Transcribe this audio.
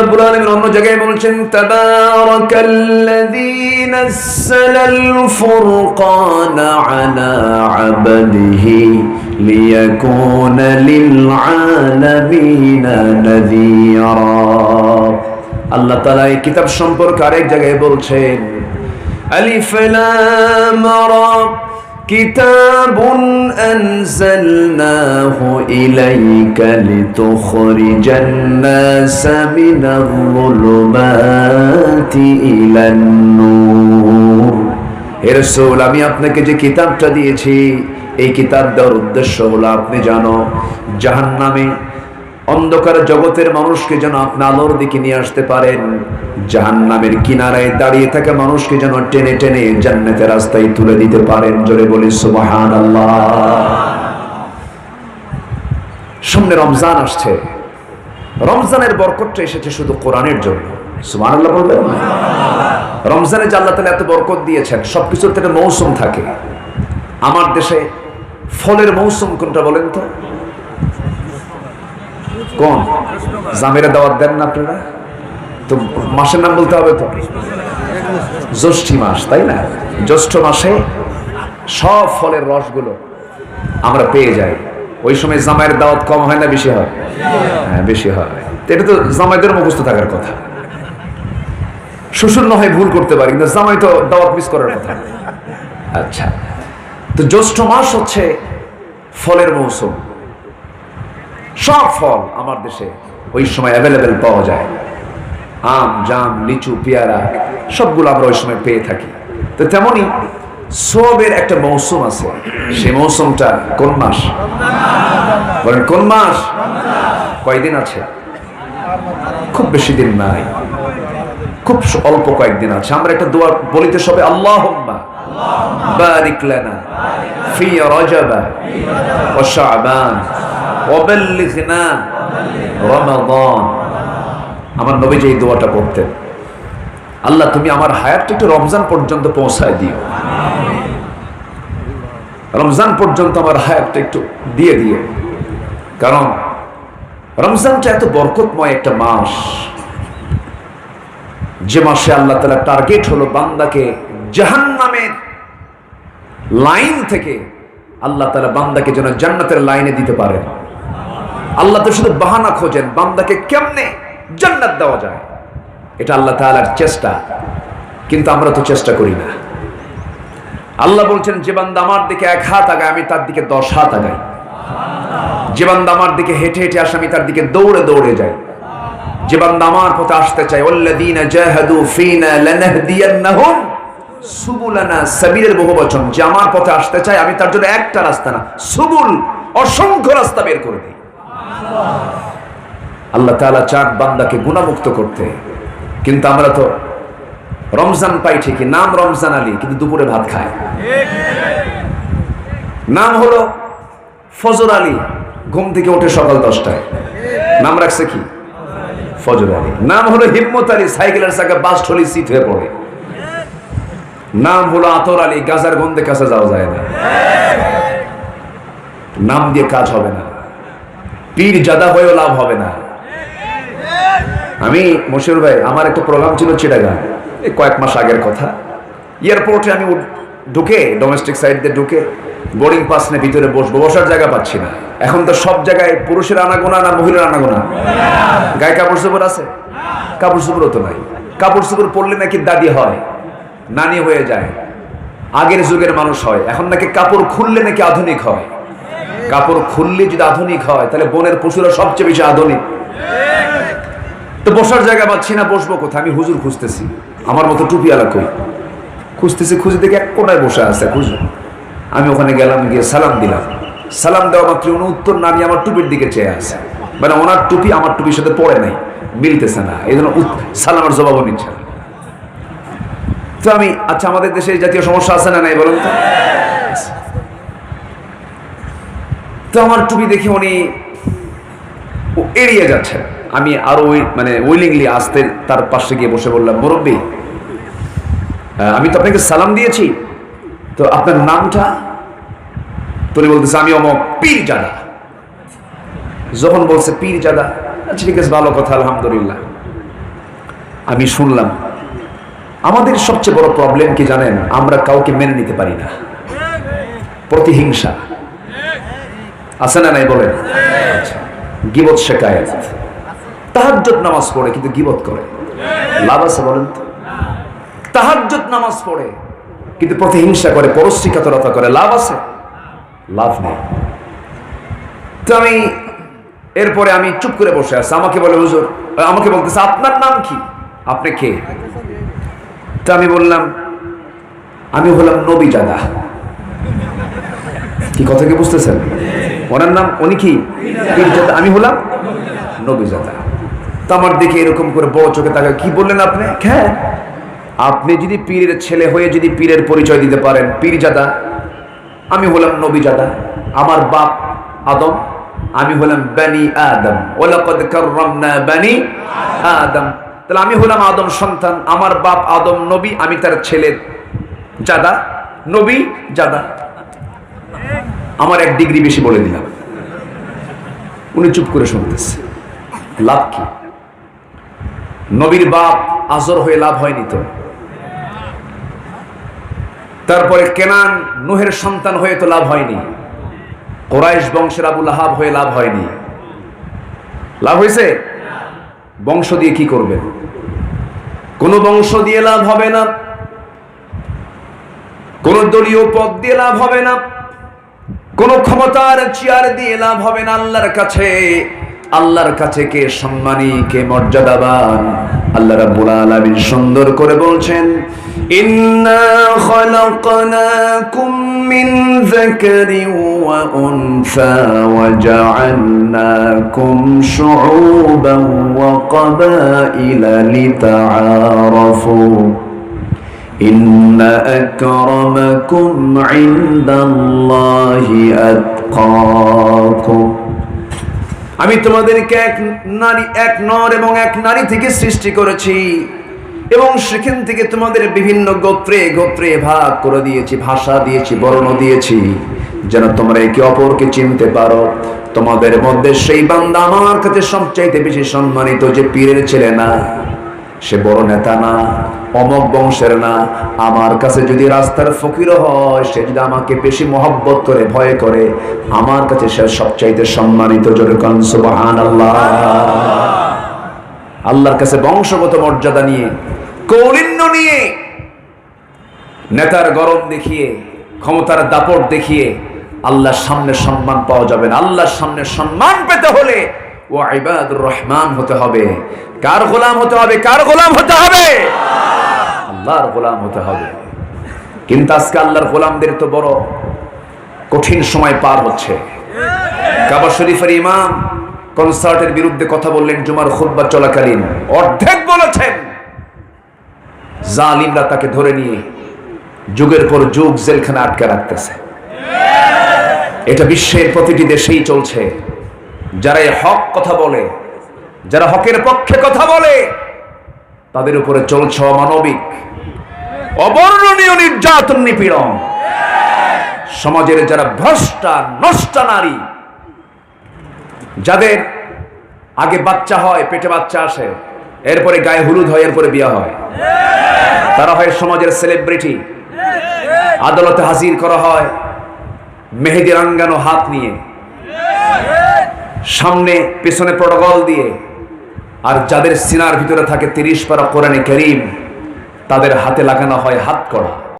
রব্বুল আলামিন অন্য জায়গায় বলছেন তাবারাকাল্লাযী নাযালাল ফুরকানা আলা আবদিহি লিয়াকুনা লিল আলামিনা নাযীরা। আল্লাহ তাআলা এই কিতাব সম্পর্কে আরেক জায়গায় বলছেন, আলিফ লাম রা كتاب أنزلناه إليك لتخرج الناس من الظلمات إلى النور হে রসুল আমি আপনাকে যে কিতাবটা দিয়েছি এই কিতাব দেওয়ার উদ্দেশ্য হলো আপনি জানো জাহান্নামে অন্ধকার জগতের মানুষকে যেন আপনি আলোর দিকে নিয়ে আসতে পারেন। জাহান্নামের কিনারায় দাঁড়িয়ে থাকা মানুষকে যেন টেনে টেনে জান্নাতের রাস্তায় তুলে দিতে পারেন। জোরে বলি সুবাহান সামনে রমজান আসছে। রমজানের বরকতটা এসেছে শুধু কোরআনের জন্য। সুমান আল্লাহ বলবেন? রমজানে যে আল্লাহ তালা এত বরকত দিয়েছেন, সবকিছুর থেকে মৌসুম থাকে। আমার দেশে ফলের মৌসুম কোনটা বলেন তো? কোন? জামিরা দাওয়াত দেন না আপনারা? তো মাসের নাম বলতে হবে তো? জ্যৈষ্ঠী মাস, তাই না? জ্যৈষ্ঠ মাসে সব ফলের রসগুলো আমরা পেয়ে যাই। ওই সময় জামাইয়ের দাওয়াত কম হয় না বেশি হয়? হ্যাঁ বেশি হয়। এটা তো জামাইদের মুখস্থ থাকার কথা। শ্বশুর না হয় ভুল করতে পারি, কিন্তু জামাই তো দাওয়াত মিস করার কথা। আচ্ছা। তো জ্যৈষ্ঠ মাস হচ্ছে ফলের মৌসুম। সব ফল আমার দেশে ওই সময় অ্যাভেলেবেল পাওয়া যায়। আম, জাম, লিচু, পেয়ারা, সবগুলো আমরা ওই সময় পেয়ে থাকি। তো তেমনই সবের একটা মৌসুম আছে। সেই মৌসুমটা কোন মাস? বলেন, কোন মাস? কয়দিন আছে? খুব বেশি দিন নাই। খুব অল্প কয়েকদিন আছে। আমরা একটা দোয়া বলিতে সবে আল্লাহ বারিক লানা ফি রজবা ও শাবান। আমার নবী যে এই দোয়াটা পড়তেন। আল্লাহ, তুমি আমার হায়াতটা একটু রমজান পর্যন্ত পৌঁছায় দিও। রমজান পর্যন্ত আমার হায়াতটা একটু দিয়ে দিও। কারণ রমজানটা এত বরকতময় একটা মাস। যে মাসে আল্লাহ তালা টার্গেট হলো বান্দাকে জাহান নামের লাইন থেকে আল্লাহ তালা বান্দাকে যেন জান্নাতের লাইনে দিতে পারেন। আল্লাহ তো শুধু বাহানা খোঁজেন, বান্দাকে কেমনে জান্নাত দেওয়া যায়? এটা আল্লাহ তালার চেষ্টা, কিন্তু আমরা তো চেষ্টা করি না। আল্লাহ বলছেন, যে বান্দা আমার দিকে এক হাত আগায়, আমি তার দিকে দশ হাত আগাই। যে বান্দা আমার দিকে হেঁটে হেঁটে আসে, আমি তার দিকে দৌড়ে দৌড়ে যাই। যে বান্দা আমার পথে আসতে চায় ওল্লাদিনা জাহাদু ফিনা লানাহদিয়ান্নাহুম সুবুলানা। সাবিলের বহু বচন, যে আমার পথে আসতে চায়, আমি তার জন্য একটা রাস্তা না, সুবুল, অসংখ্য রাস্তা বের করে দিই। আল্লাহ তাআলা চান বান্দাকে গুণামুক্ত করতে। কিন্তু আমরা তো রমজান পাই ঠিকই, নাম রমজান আলী, কিন্তু দুপুরে ভাত খায় নাম হলো ফজর আলী, ঘুম থেকে ওঠে সকাল দশটায়। নাম রাখছে কি? ফজর আলী। নাম হলো হিম্মত আলী, সাইকেলের চাকা বাস ঠলি সিট হয়ে পড়ে। নাম হলো আতর আলী, গাজার গন্ধে কাছে যাওয়া যায় না। নাম দিয়ে কাজ হবে না। পীর জাদা হয়েও লাভ হবে না। আমি মশিউর ভাই, আমার একটা প্রোগ্রাম ছিল চিটাগা, এই কয়েক মাস আগের কথা। এয়ারপোর্টে আমি ঢুকে ডোমেস্টিক সাইড দিয়ে ঢুকে বোর্ডিং পাস নিয়ে ভিতরে বসবো, বসার জায়গা পাচ্ছি না। এখন তো সব জায়গায় পুরুষের আনাগোনা না মহিলার আনাগোনা। গায়ে কাপড় চোপড় আছে? কাপড় চোপড়ও তো নাই। কাপড় চোপড় পরলে নাকি দাদি হয়, নানি হয়ে যায়। আগের যুগের মানুষ হয়, এখন নাকি কাপড় খুললে নাকি আধুনিক হয়। কাপড় খুললে যদি আধুনিক হয়, তাহলে বনের পশুরা সবচেয়ে বেশি আধুনিক। তো বসার জায়গা পাচ্ছি না, বসবো কোথায়? আমি হুজুর খুঁজতেছি। আমার মতো টুপি কই? খুঁজতেছি, খুঁজে দেখে এক কোনায় বসে আছে, খুঁজে। আমি ওখানে গেলাম, গিয়ে সালাম দিলাম। সালাম দেওয়া মাত্র উনি উত্তর না নিয়ে আমার টুপির দিকে চেয়ে আছে। মানে ওনার টুপি আমার টুপির সাথে পড়ে নাই, মিলতেছে না। এই জন্য সালামের জবাবও নিচ্ছে তো আমি আচ্ছা আমাদের দেশে জাতীয় সমস্যা আছে না নাই বলুন তো? তো আমার টুপি দেখে উনি এড়িয়ে যাচ্ছেন। আমি আরও ওই মানে উইলিংলি আসতে তার পাশে গিয়ে বসে বললাম, মুরব্বী আমি তো আপনাকে সালাম দিয়েছি। তো আপনার নামটা? তুমি বলতেছে, আমি অমক পীর জাদা যখন বলছে পীর জাদা আচ্ছা ঠিক আছে, ভালো কথা, আলহামদুলিল্লাহ। আমি শুনলাম, আমাদের সবচেয়ে বড় প্রবলেম কি জানেন? আমরা কাউকে মেনে নিতে পারি না। প্রতিহিংসা। আছে না নাই বলেন? আচ্ছা, গিবত শেখায় তাহাজ্জত নামাজ পড়ে কিন্তু গিবত করে। লাভ আছে বলেন তো? তাহাজ্জত নামাজ পড়ে কিন্তু প্রতিহিংসা করে পরশ্রীকাতরতা করে লাভ আছে? লাভ নেই। তো আমি এরপরে আমি চুপ করে বসে আছি। আমাকে বলে হুজুর আমাকে বলতেছে আপনার নাম কি? আপনি কে? তো আমি বললাম আমি হলাম নবী জাদা। কি কথা কি বুঝতেছেন? ওনার নাম উনি কি? পীরজাদা আমি হলাম নবী জাদা তো আমার দিকে এরকম করে বড় চোখে তাকে কি বললেন আপনি? হ্যাঁ আপনি যদি পীরের ছেলে হয়ে যদি পীরের পরিচয় দিতে পারেন, পীরজাদা, আমি হলাম নবীজাদা। আমার বাপ আদম, আমি হলাম বানি আদম। ওলাকদ কাররামনা বানি আদম। তাহলে আমি হলাম আদম সন্তান, আমার বাপ আদম নবী, আমি তার ছেলের জাদা নবী জাদা আমার এক ডিগ্রি বেশি বলে দিলাম। উনি চুপ করে শুনতেছে। লাভ কি? নবীর বাপ আজর হয়ে লাভ হয়নি তো। তারপরে কেনান নুহের সন্তান হয়ে তো লাভ হয়নি। কোরাইশ বংশের আবুল আহাব হয়ে লাভ হয়নি। লাভ হয়েছে? বংশ দিয়ে কি করবে? কোন বংশ দিয়ে লাভ হবে না। কোন দলীয় পদ দিয়ে লাভ হবে না। কোন ক্ষমতার চেয়ার দিয়ে লাভ হবে না আল্লাহর কাছে। আল্লাহর কাছে কে সম্মানী, কে মর্যাদাবান? আল্লাহ রাব্বুল আলামিন সুন্দর করে বলছেন, ইন্না খলাকনাকুম মিন যাকারিন ওয়া উনসা ওয়া জাআলনাকুম শুউবান ওয়া ক্বাবাইলা লিতাআরাফু। إن أكرمكم عند الله أتقاكم আমি তোমাদেরকে এক নারী এক নর এবং এক নারী থেকে সৃষ্টি করেছি এবং সেখান থেকে তোমাদের বিভিন্ন গোত্রে গোত্রে ভাগ করে দিয়েছি ভাষা দিয়েছি বর্ণ দিয়েছি যেন তোমরা একে অপরকে চিনতে পারো তোমাদের মধ্যে সেই বান্দা আমার কাছে সবচাইতে বেশি সম্মানিত যে পীরের ছেলে না সে বড় নেতা না, অমক বংশের না। আমার কাছে যদি রাস্তার ফকির হয়, সে যদি আমাকে বেশি মহব্বত করে, ভয় করে, আমার কাছে সে সবচাইতে সম্মানিত আল্লাহর কাছে বংশগত মর্যাদা নিয়ে কৌলিন্য নিয়ে, নেতার গরম দেখিয়ে, ক্ষমতার দাপট দেখিয়ে, আল্লাহর সামনে সম্মান পাওয়া যাবে না। আল্লাহর সামনে সম্মান পেতে হলে ও ইবাদুর রহমান হতে হবে। কার গোলাম হতে হবে? কার গোলাম হতে হবে? আল্লাহর গোলাম হতে হবে। কিন্তু আজকে আল্লাহর গোলামদের তো বড় কঠিন সময় পার হচ্ছে। কাবা শরীফের ইমাম কনসার্টের বিরুদ্ধে কথা বললেন জুমার খুতবা চলাকালীন। অর্ধেক বলেছেন। জালিমরা তাকে ধরে নিয়ে যুগের পর যুগ জেলখানে আটকে রাখতেছে। এটা বিশ্বের প্রতিটি দেশেই চলছে। যারা এই হক কথা বলে, যারা হকের পক্ষে কথা বলে, তাদের উপরে চলছে অমানবিক, অবর্ণনীয় নির্যাতন নিপীড়ন। সমাজের যারা ভ্রষ্টা, নষ্টা নারী, যাদের আগে বাচ্চা হয়, পেটে বাচ্চা আসে, এরপরে গায়ে হলুদ হয়, এরপরে বিয়া হয়। তারা হয় সমাজের সেলিব্রিটি আদালতে হাজির করা হয়, মেহেদি রাঙ্গানো হাত নিয়ে। সামনে, পেছনে প্রটোকল দিয়ে, আর যাদের সিনার ভিতরে থাকে তিরিশ পারা কোরআনে করিম, তাদের হাতে লাগানো হয় হাত করা।